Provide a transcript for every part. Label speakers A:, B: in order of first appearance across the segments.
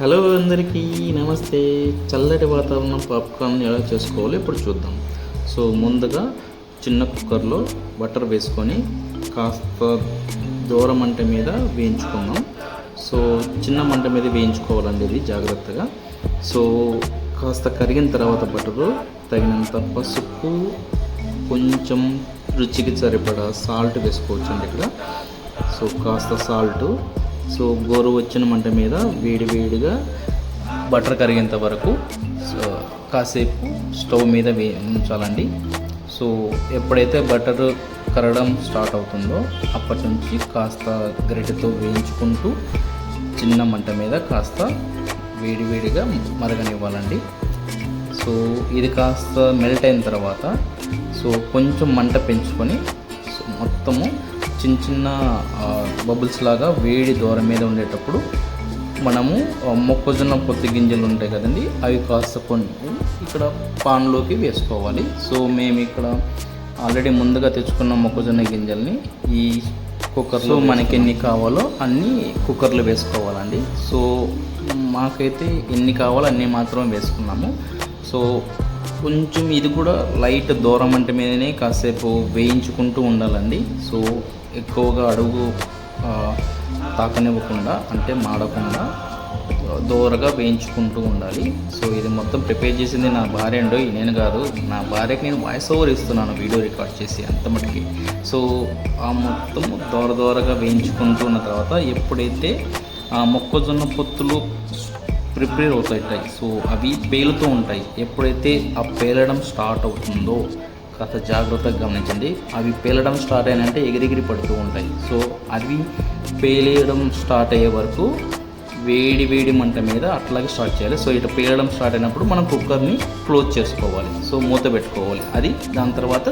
A: Hello అందరికీ నమస్తే. చల్లటి వాతావరణం పాప్కార్న్ ఎలా చేసుకోవాలో ఇప్పుడు చూద్దాం. సో ముందుగా చిన్న కుక్కర్లో బటర్ వేసుకొని కాస్త దూర మంట మీద వేయించుకుందాం. సో చిన్న మంట మీద వేయించుకోవాలండి ఇది జాగ్రత్తగా. సో కాస్త కరిగిన తర్వాత బటరు తగినంత పసుపు కొంచెం రుచికి సరిపడా సాల్ట్ వేసుకోవచ్చండి ఇక్కడ. సో కాస్త సాల్ట్ సో గోరు వచ్చిన మంట మీద వేడి వేడిగా బటర్ కరిగేంత వరకు సో కాసేపు స్టవ్ మీద వే ఉంచాలండి. సో ఎప్పుడైతే బటర్ కరగడం స్టార్ట్ అవుతుందో అప్పటి నుంచి కాస్త గరిటెతో వేయించుకుంటూ చిన్న మంట మీద కాస్త వేడి వేడిగా మరగనివ్వాలండి. సో ఇది కాస్త మెల్ట్ అయిన తర్వాత సో కొంచెం మంట పెంచుకొని సో మొత్తము చిన్న చిన్న బబుల్స్ లాగా వేడి దూరం మీద ఉండేటప్పుడు మనము మొక్కజొన్న పొత్తి గింజలు ఉంటాయి కదండి అవి కాస్త కొన్ని ఇక్కడ పాన్లోకి వేసుకోవాలి. సో మేము ఇక్కడ ఆల్రెడీ ముందుగా తెచ్చుకున్న మొక్కజొన్న గింజల్ని ఈ కుక్కర్లో మనకి ఎన్ని కావాలో అన్ని కుక్కర్లో వేసుకోవాలండి. సో మాకైతే ఎన్ని కావాలో అన్ని మాత్రం వేసుకున్నాము. సో కొంచెం ఇది కూడా లైట్ దూరం అంటే మీదనే కాసేపు వేయించుకుంటూ ఉండాలండి. సో ఎక్కువగా అడుగు తాకనివ్వకుండా అంటే మాడకుండా దూరగా వేయించుకుంటూ ఉండాలి. సో ఇది మొత్తం ప్రిపేర్ చేసింది నా భార్య అండి నేను కాదు. నా భార్యకి నేను వాయిస్ ఓవర్ ఇస్తున్నాను వీడియో రికార్డ్ చేసి అంత మటుకి. సో ఆ మొత్తం దూర దూరగా వేయించుకుంటూ ఉన్న తర్వాత ఎప్పుడైతే ఆ మొక్కజొన్న పొత్తులు ప్రిపేర్ అవుతాయి సో అవి పేలుతూ ఉంటాయి. ఎప్పుడైతే ఆ పేలడం స్టార్ట్ అవుతుందో కాస్త జాగ్రత్తగా గమనించండి. అవి పేలడం స్టార్ట్ అయినంటే ఎగిరిగిరి పడుతూ ఉంటాయి. సో అవి పేలేయడం స్టార్ట్ అయ్యే వరకు వేడి వేడి మంట మీద అట్లాగే స్టార్ట్ చేయాలి. సో ఇటు పేలడం స్టార్ట్ అయినప్పుడు మనం కుక్కర్ని క్లోజ్ చేసుకోవాలి. సో మూత పెట్టుకోవాలి. అది దాని తర్వాత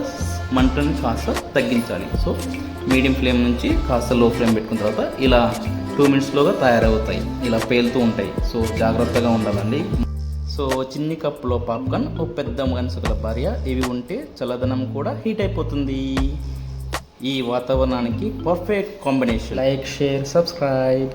A: మంటని కాస్త తగ్గించాలి. సో మీడియం ఫ్లేమ్ నుంచి కాస్త లో ఫ్లేమ్ పెట్టుకున్న తర్వాత ఇలా టూ మినిట్స్లోగా తయారవుతాయి. ఇలా పేలుతూ ఉంటాయి. సో జాగ్రత్తగా ఉండాలండి. సో చిన్ని కప్పులో పాప్కార్న్ ఓ పెద్ద మనుషుల భార్య. ఇవి ఉంటే చల్లదనం కూడా హీట్ అయిపోతుంది. ఈ వాతావరణానికి perfect combination. Like share subscribe.